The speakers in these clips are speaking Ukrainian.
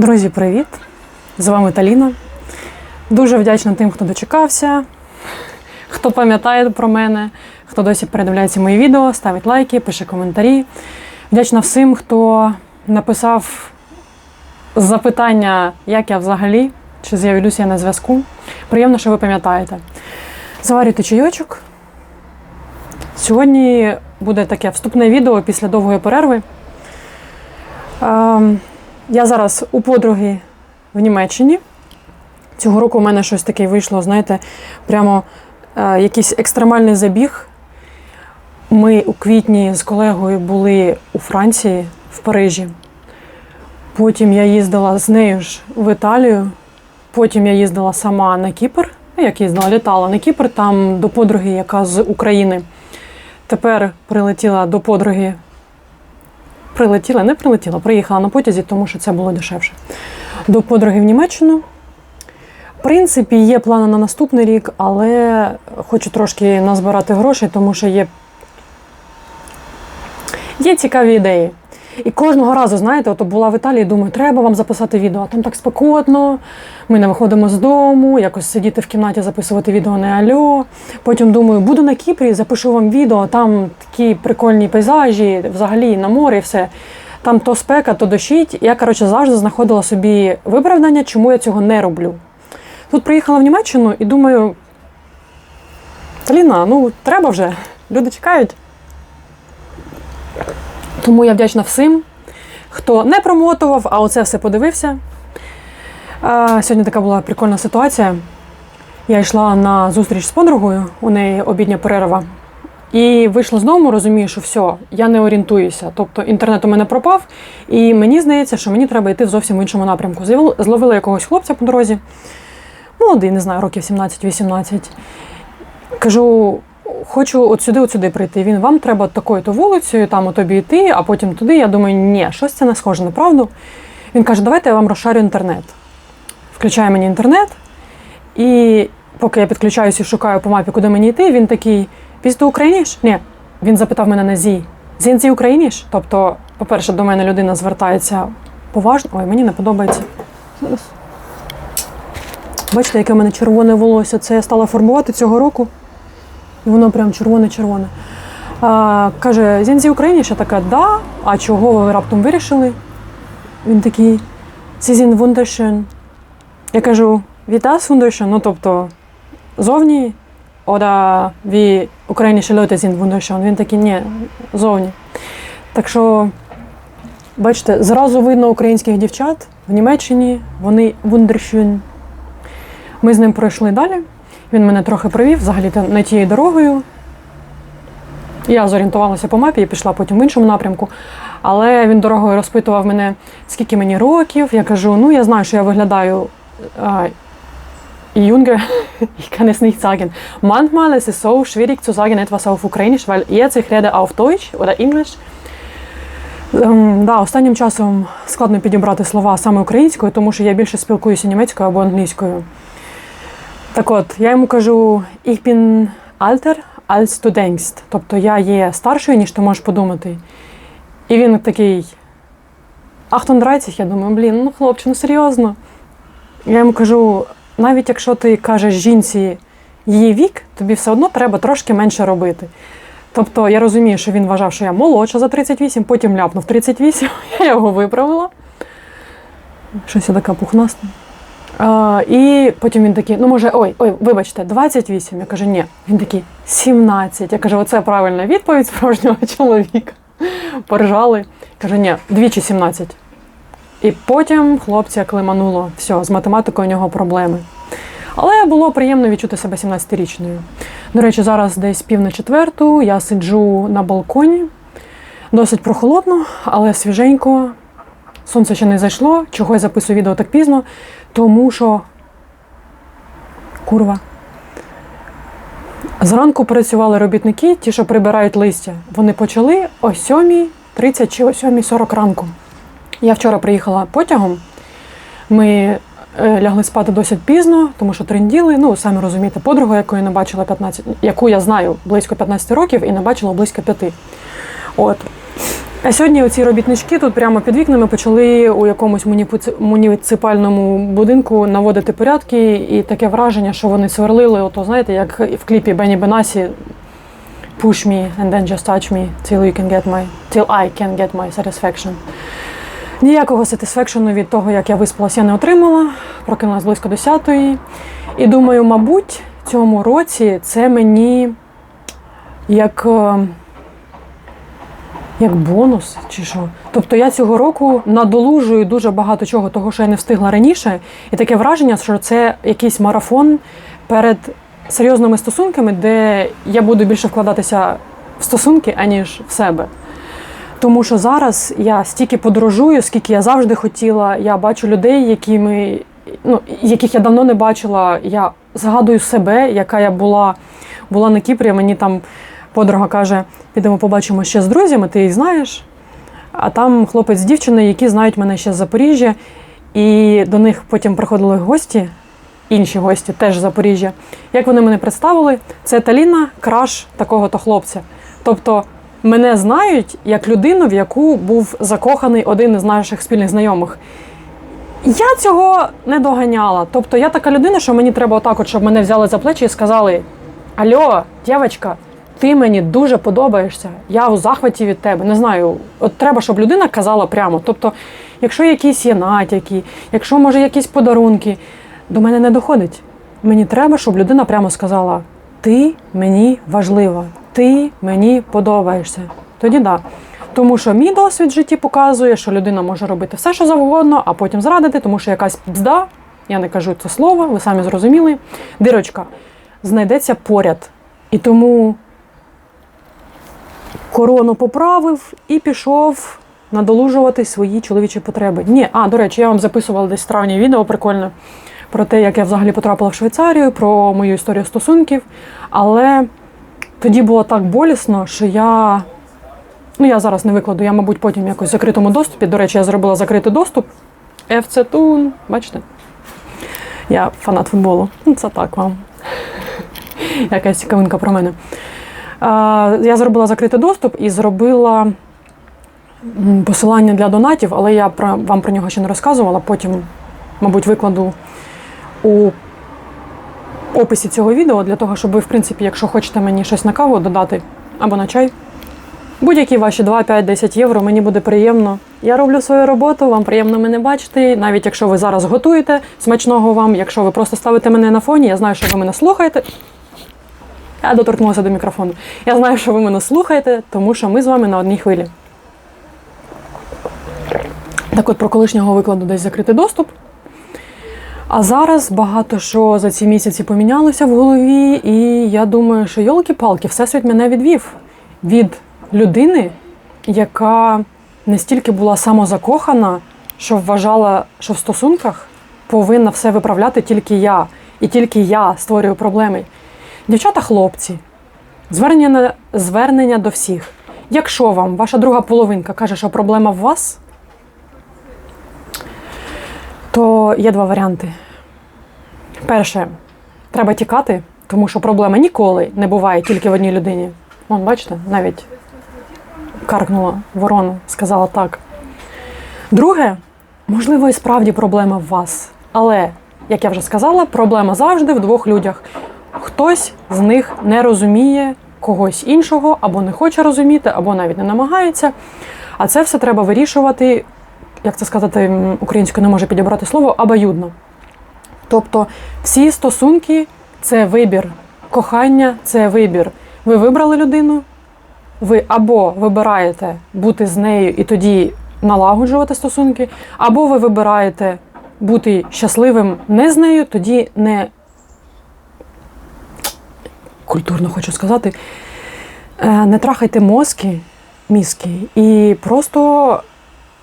Друзі, привіт! З вами Таліна. Дуже вдячна тим, хто дочекався, хто пам'ятає про мене, хто досі передивляється мої відео, ставить лайки, пише коментарі. Вдячна всім, хто написав запитання, як я взагалі, чи з'явлюся я на зв'язку. Приємно, що ви пам'ятаєте. Заварюйте чайочок. Сьогодні буде таке вступне відео після довгої перерви. Я зараз у подруги в Німеччині. Цього року у мене щось таке вийшло, знаєте, прямо е, якийсь екстремальний забіг. Ми у квітні з колегою були у Франції, в Парижі. Потім я їздила з нею ж в Італію. Потім я їздила сама на Кіпр. Ну, як їздила, літала на Кіпр, там до подруги, яка з України. Тепер прилетіла до подруги. Прилетіла, не прилетіла, приїхала на потязі, тому що це було дешевше. До подруги в Німеччину. В принципі, є плани на наступний рік, але хочу трошки назбирати грошей, тому що є, є цікаві ідеї. І кожного разу, знаєте, от була в Італії, думаю, треба вам записати відео. А там так спекотно, ми не виходимо з дому, якось сидіти в кімнаті, записувати відео не альо. Потім думаю, буду на Кіпрі, запишу вам відео, там такі прикольні пейзажі, взагалі на морі, все. Там то спека, то дощить. Я, коротше, завжди знаходила собі виправдання, чому я цього не роблю. Тут приїхала в Німеччину і думаю, Таліна, ну треба вже, люди чекають. Тому я вдячна всім, хто не промотував, а оце все подивився. Сьогодні така була прикольна ситуація. Я йшла на зустріч з подругою, у неї обідня перерва. І вийшла з дому, розумію, що все, я не орієнтуюся. Тобто інтернет у мене пропав, і мені здається, що мені треба йти в зовсім іншому напрямку. Зловила якогось хлопця по дорозі, молодий, не знаю, років 17-18. Кажу, хочу от сюди, от сюди прийти. Він вам треба такою-то вулицею, там от тобі йти, а потім туди. Я думаю, ні, щось це не схоже на правду. Він каже, давайте я вам розшарю інтернет. Включає мені інтернет, і поки я підключаюся і шукаю по мапі, куди мені йти, він такий: «Бist du україніш? Ні. Він запитав мене на зі. Зін зі україніш? Тобто, по-перше, до мене людина звертається поважно. Ой, мені не подобається. Бачите, яке в мене червоне волосся. Це я стала формувати цього року. І воно прям червоне-червоне. Каже, Зінзі Україніш? Я така, да. А чого ви раптом вирішили? Він такий, Зізін Wunderschön. Я кажу, Вітас Wunderschön, ну тобто зовні, ода ві україніші люди зін Wunderschön. Він такий, ні, зовні. Так що, бачите, зразу видно українських дівчат в Німеччині, вони Wunderschön. Ми з ним пройшли далі. Він мене трохи провів, взагалі не тією дорогою. Я зорієнтувалася по мапі і пішла потім в іншому напрямку. Але він дорогою розпитував мене, скільки мені років. Я кажу: ну я знаю, що я виглядаю юнге, ich kann es nicht sagen. Manchmal ist es so schwierig zu sagen etwas auf Ukrainisch, weil jetzt ich rede. Ем, да, останнім часом складно підібрати слова саме українською, тому що я більше спілкуюся німецькою або англійською. Так от, я йому кажу, ich bin alter als du denkst. Тобто я є старшою, ніж ти можеш подумати. І він такий 38, я думаю, блін, ну хлопче, ну серйозно. Я йому кажу, навіть якщо ти кажеш жінці її вік, тобі все одно треба трошки менше робити. Тобто я розумію, що він вважав, що я молодша за 38, потім ляпнув 38, я його виправила. Щось я така пухнаста. А, і потім він такий, ну може, ой, ой, вибачте, 28. Я кажу, ні. Він такий 17. Я кажу, оце правильна відповідь справжнього чоловіка. Поржали. Кажу, ні, двічі 17. І потім хлопця климануло. Все, з математикою у нього проблеми. Але було приємно відчути себе 17-річною. До речі, зараз десь пів на четверту, я сиджу на балконі. Досить прохолодно, але свіженько. Сонце ще не зайшло, чого я записую відео так пізно, тому що курва. Зранку працювали робітники, ті, що прибирають листя. Вони почали о 7.30 чи о 7.40 ранку. Я вчора приїхала потягом. Ми е, лягли спати досить пізно, тому що тренділи. Ну, самі розумієте, подругу, яку я не бачила 15, яку я знаю близько 15 років і не бачила близько 5. От. А сьогодні оці робітнички тут прямо під вікнами почали у якомусь муніци- муніципальному будинку наводити порядки, і таке враження, що вони сверлили, ото знаєте, як в кліпі Бені Бенасі Push me and then just touch me till you can get my till I can get my satisfaction. Ніякого satisfaction від того, як я виспалася, я не отримала. Прокинулась близько 10-ї. І думаю, мабуть, цьому році це мені як. Як бонус чи що. Тобто я цього року надолужую дуже багато чого, того, що я не встигла раніше, і таке враження, що це якийсь марафон перед серйозними стосунками, де я буду більше вкладатися в стосунки, аніж в себе. Тому що зараз я стільки подорожую, скільки я завжди хотіла. Я бачу людей, якими, ну, яких я давно не бачила. Я згадую себе, яка я була, була на Кіпрі. Мені там подруга каже: підемо побачимо ще з друзями, ти їх знаєш. А там хлопець з дівчиною, які знають мене ще з Запоріжжя, і до них потім приходили гості, інші гості, теж з Запоріжжя. Як вони мене представили, це Таліна, краш такого-то хлопця. Тобто мене знають як людину, в яку був закоханий один із наших спільних знайомих. Я цього не доганяла. Тобто я така людина, що мені треба отак, от, щоб мене взяли за плечі і сказали: Альо, дівчатка, ти мені дуже подобаєшся, я у захваті від тебе. Не знаю, от треба, щоб людина казала прямо. Тобто, якщо якісь є натяки, якщо може якісь подарунки, до мене не доходить. Мені треба, щоб людина прямо сказала: Ти мені важлива, ти мені подобаєшся. Тоді да. Тому що мій досвід в житті показує, що людина може робити все, що завгодно, а потім зрадити, тому що якась пізда, я не кажу це слово, ви самі зрозуміли. Дирочка знайдеться поряд. І тому корону поправив і пішов надолужувати свої чоловічі потреби. Ні, а до речі, я вам записувала десь в травні відео прикольне про те, як я взагалі потрапила в Швейцарію, про мою історію стосунків. Але тоді було так болісно, що я. Ну, я зараз не викладу, я, мабуть, потім якось в закритому доступі. До речі, я зробила закритий доступ. FC Tun, бачите? Я фанат футболу. Ну, це так вам. Якась цікавинка про мене. Я зробила закритий доступ і зробила посилання для донатів, але я вам про нього ще не розказувала. Потім, мабуть, викладу у описі цього відео для того, щоб ви, в принципі, якщо хочете мені щось на каву додати або на чай. Будь-які ваші 2, 5, 10 євро, мені буде приємно. Я роблю свою роботу, вам приємно мене бачити. Навіть якщо ви зараз готуєте, смачного вам, якщо ви просто ставите мене на фоні, я знаю, що ви мене слухаєте. Я доторкнулася до мікрофону. Я знаю, що ви мене слухаєте, тому що ми з вами на одній хвилі. Так от про колишнього викладу десь закритий доступ. А зараз багато що за ці місяці помінялося в голові, і я думаю, що йолки-палки, всесвіт мене відвів від людини, яка не стільки була самозакохана, що вважала, що в стосунках повинна все виправляти тільки я, і тільки я створюю проблеми. Дівчата, хлопці, звернення, звернення до всіх. Якщо вам ваша друга половинка каже, що проблема в вас, то є два варіанти. Перше, треба тікати, тому що проблема ніколи не буває тільки в одній людині. Вон, бачите, навіть каркнула ворону, сказала так. Друге, можливо, і справді проблема в вас. Але, як я вже сказала, проблема завжди в двох людях. Хтось з них не розуміє когось іншого, або не хоче розуміти, або навіть не намагається. А це все треба вирішувати, як це сказати, українською не може підібрати слово, обоюдно. Тобто всі стосунки це вибір. Кохання це вибір. Ви вибрали людину, ви або вибираєте бути з нею і тоді налагоджувати стосунки, або ви вибираєте бути щасливим не з нею, тоді не культурно хочу сказати, е, не трахайте мозки, мізки, і просто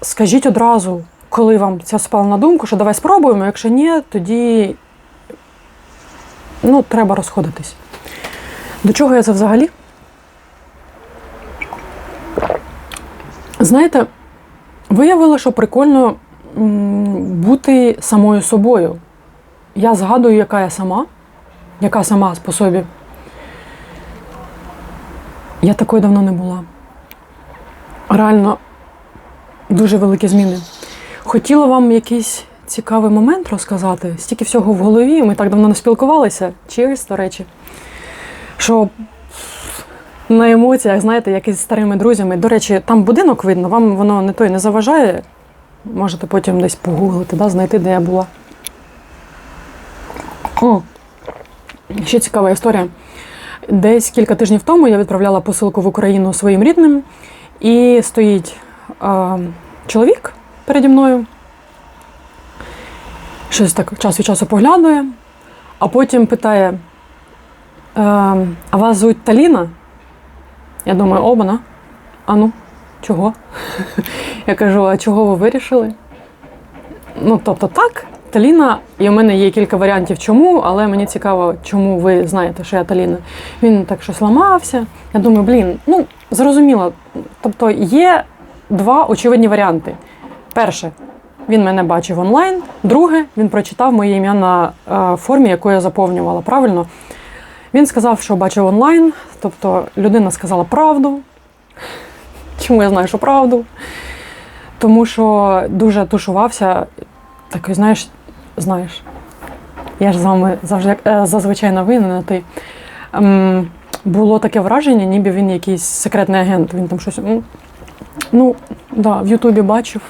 скажіть одразу, коли вам це спало на думку, що давай спробуємо, якщо ні, тоді ну, треба розходитись. До чого я це взагалі? Знаєте, виявила, що прикольно бути самою собою. Я згадую, яка я сама, яка сама по собі. Я такою давно не була. реально дуже великі зміни. Хотіла вам якийсь цікавий момент розказати. Стільки всього в голові. Ми так давно не спілкувалися. Cheers, до речі. Що на емоціях, знаєте, як із старими друзями. До речі, там будинок видно, вам воно не той не заважає. Можете потім десь погуглити, да, знайти, де я була. О, ще цікава історія. Десь кілька тижнів тому я відправляла посилку в Україну своїм рідним, і стоїть е, чоловік переді мною. Щось так час від часу поглядує, а потім питає: е, А вас звуть Таліна? Я думаю, обана. А ну, чого? Я кажу, а чого ви вирішили? Ну, тобто, так, Таліна, і у мене є кілька варіантів, чому, але мені цікаво, чому ви знаєте, що я Таліна. Він так щось ламався. Я думаю, блін, ну зрозуміло. Тобто є два очевидні варіанти. Перше, він мене бачив онлайн. Друге, він прочитав моє ім'я на е, формі, яку я заповнювала. Правильно? Він сказав, що бачив онлайн, тобто людина сказала правду. Чому я знаю, що правду? Тому що дуже тушувався, такий, знаєш, знаєш, я ж з вами завжди е, зазвичай на ви, не на ти. Ем, було таке враження, ніби він якийсь секретний агент. Він там щось. Ну да, в Ютубі бачив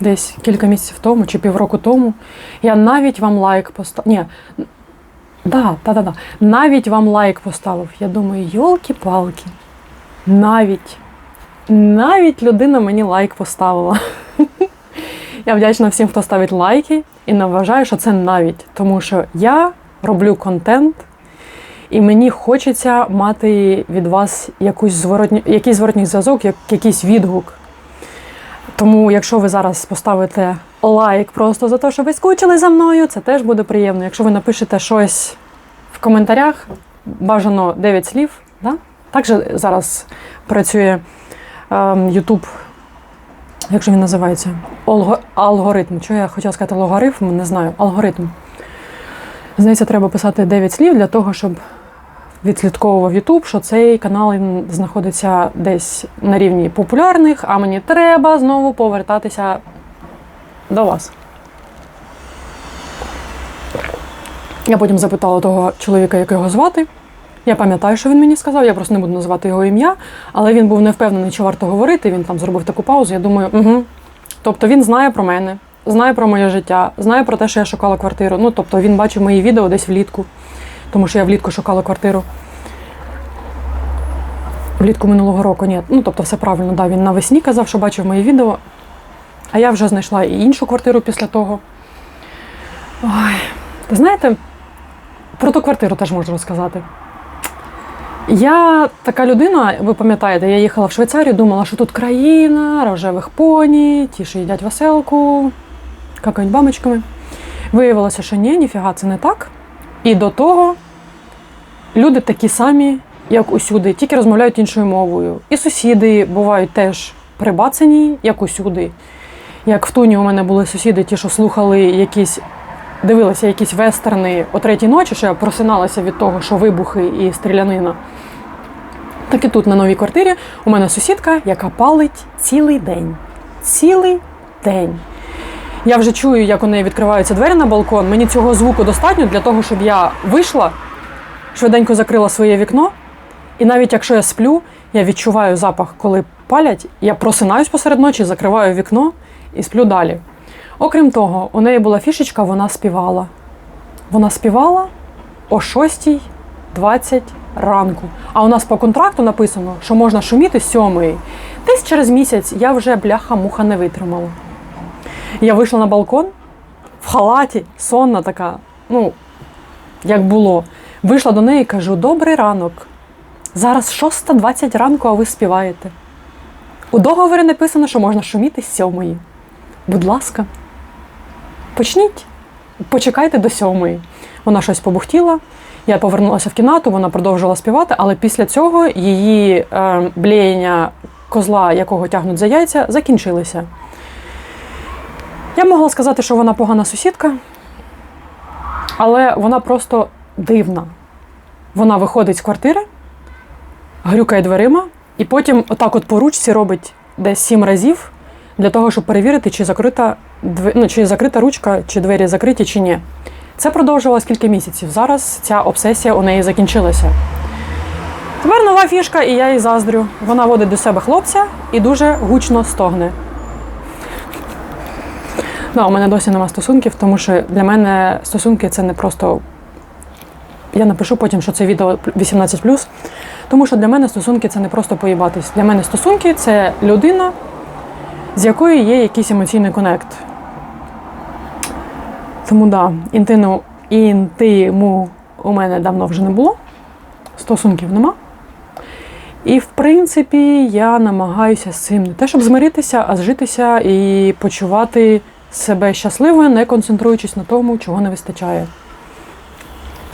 десь кілька місяців тому чи півроку тому. Я навіть вам лайк поставив. Ні, да, да, да, да. Навіть вам лайк поставив. Я думаю, йолки-палки. Навіть. Навіть людина мені лайк поставила. Я вдячна всім, хто ставить лайки, і не вважаю, що це навіть, тому що я роблю контент, і мені хочеться мати від вас якусь зворотні, якийсь зворотній зв'язок, як, якийсь відгук. Тому, якщо ви зараз поставите лайк просто за те, що ви скучили за мною, це теж буде приємно. Якщо ви напишете щось в коментарях, бажано 9 слів. Да? Так же зараз працює YouTube, як же він називається? Алгоритм. Чого я хотіла сказати логарифм, не знаю. Алгоритм. Здається, треба писати 9 слів для того, щоб відслідковував YouTube, що цей канал знаходиться десь на рівні популярних, а мені треба знову повертатися до вас. Я потім запитала того чоловіка, як його звати. Я пам'ятаю, що він мені сказав, я просто не буду називати його ім'я, але він був не впевнений, чи варто говорити. Він там зробив таку паузу. Я думаю, угу. Тобто він знає про мене, знає про моє життя, знає про те, що я шукала квартиру. Ну, тобто він бачив мої відео десь влітку, тому що я влітку шукала квартиру. Влітку минулого року, ні. Ну, тобто, все правильно, да, він навесні казав, що бачив мої відео. А я вже знайшла і іншу квартиру після того. Ой, знаєте, про ту квартиру теж можу розказати. Я така людина, ви пам'ятаєте, я їхала в Швейцарію, думала, що тут країна, рожевих поні, ті, що їдять веселку, какають бамочками. Виявилося, що ні, ніфіга, це не так. І до того люди такі самі, як усюди, тільки розмовляють іншою мовою. І сусіди бувають теж прибацані, як усюди. Як в Туні у мене були сусіди, ті, що слухали якісь дивилася якісь вестерни о третій ночі, що я просиналася від того, що вибухи і стрілянина. Так і тут, на новій квартирі, у мене сусідка, яка палить цілий день. Цілий день. Я вже чую, як у неї відкриваються двері на балкон. Мені цього звуку достатньо для того, щоб я вийшла, швиденько закрила своє вікно. І навіть якщо я сплю, я відчуваю запах, коли палять, я просинаюсь посеред ночі, закриваю вікно і сплю далі. Окрім того, у неї була фішечка, вона співала. Вона співала о 6.20 ранку. А у нас по контракту написано, що можна шуміти 7. Десь через місяць я вже бляха-муха не витримала. Я вийшла на балкон в халаті, сонна така, ну, як було. Вийшла до неї і кажу: добрий ранок. Зараз 6.20 ранку, а ви співаєте. У договорі написано, що можна шуміти з 7. Будь ласка. Почніть, почекайте до сьомої. Вона щось побухтіла. Я повернулася в кімнату, вона продовжувала співати, але після цього її е, блеяння козла, якого тягнуть за яйця, закінчилися. Я могла сказати, що вона погана сусідка, але вона просто дивна. Вона виходить з квартири, грюкає дверима І потім отак от по ручці робить десь сім разів для того, щоб перевірити, чи закрита, ну, чи закрита ручка, чи двері закриті, чи ні. Це продовжувалось кілька місяців. Зараз ця обсесія у неї закінчилася. Тепер нова фішка, і я їй заздрю. Вона водить до себе хлопця і дуже гучно стогне. Да, у мене досі нема стосунків, тому що для мене стосунки це не просто. Я напишу потім, що це відео 18 тому що для мене стосунки це не просто поїбатись. Для мене стосунки це людина, з якою є якийсь емоційний конект. Тому да, інтиму, інтиму у мене давно вже не було, стосунків нема. І в принципі я намагаюся з цим не те, щоб змиритися, а зжитися і почувати себе щасливою, не концентруючись на тому, чого не вистачає.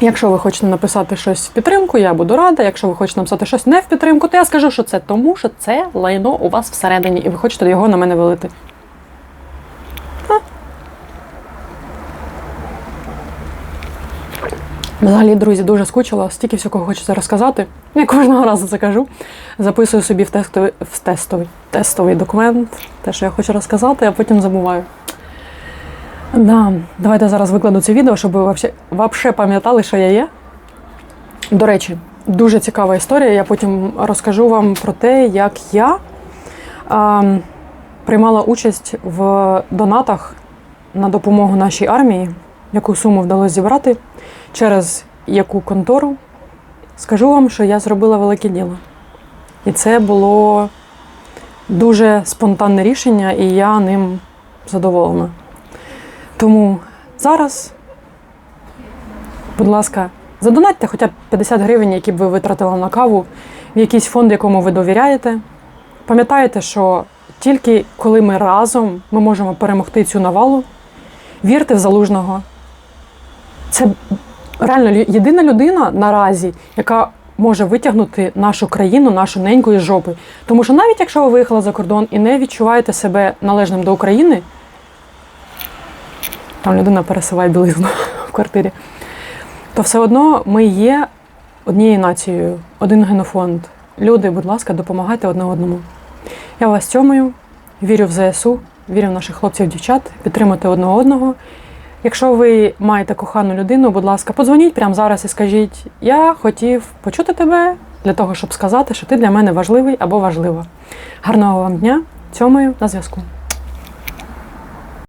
Якщо ви хочете написати щось в підтримку, я буду рада. Якщо ви хочете написати щось не в підтримку, то я скажу, що це тому, що це лайно у вас всередині, і ви хочете його на мене вилити. Взагалі, друзі, дуже скучила, стільки всього хочеться розказати. Я кожного разу це кажу. Записую собі в тестовий, в тестовий, тестовий документ те, що я хочу розказати, а потім забуваю. Да, давайте зараз викладу це відео, щоб ви вообще пам'ятали, що я є. До речі, дуже цікава історія. Я потім розкажу вам про те, як я а, приймала участь в донатах на допомогу нашій армії, яку суму вдалося зібрати, через яку контору. Скажу вам, що я зробила велике діло. І це було дуже спонтанне рішення, і я ним задоволена. Тому зараз, будь ласка, задонатьте хоча б 50 гривень, які б ви витратили на каву, в якийсь фонд, якому ви довіряєте. Пам'ятаєте, що тільки коли ми разом ми можемо перемогти цю навалу, вірте в залужного. Це реально єдина людина наразі, яка може витягнути нашу країну, нашу неньку із жопи. Тому що навіть якщо ви виїхали за кордон і не відчуваєте себе належним до України, там людина пересуває білизну в квартирі, то все одно ми є однією нацією, один генофонд. Люди, будь ласка, допомагайте одне одному. Я вас цьомую, вірю в ЗСУ, вірю в наших хлопців, дівчат, підтримуйте одне одного. Якщо ви маєте кохану людину, будь ласка, подзвоніть прямо зараз і скажіть: я хотів почути тебе для того, щоб сказати, що ти для мене важливий або важлива. Гарного вам дня, цьомою на зв'язку.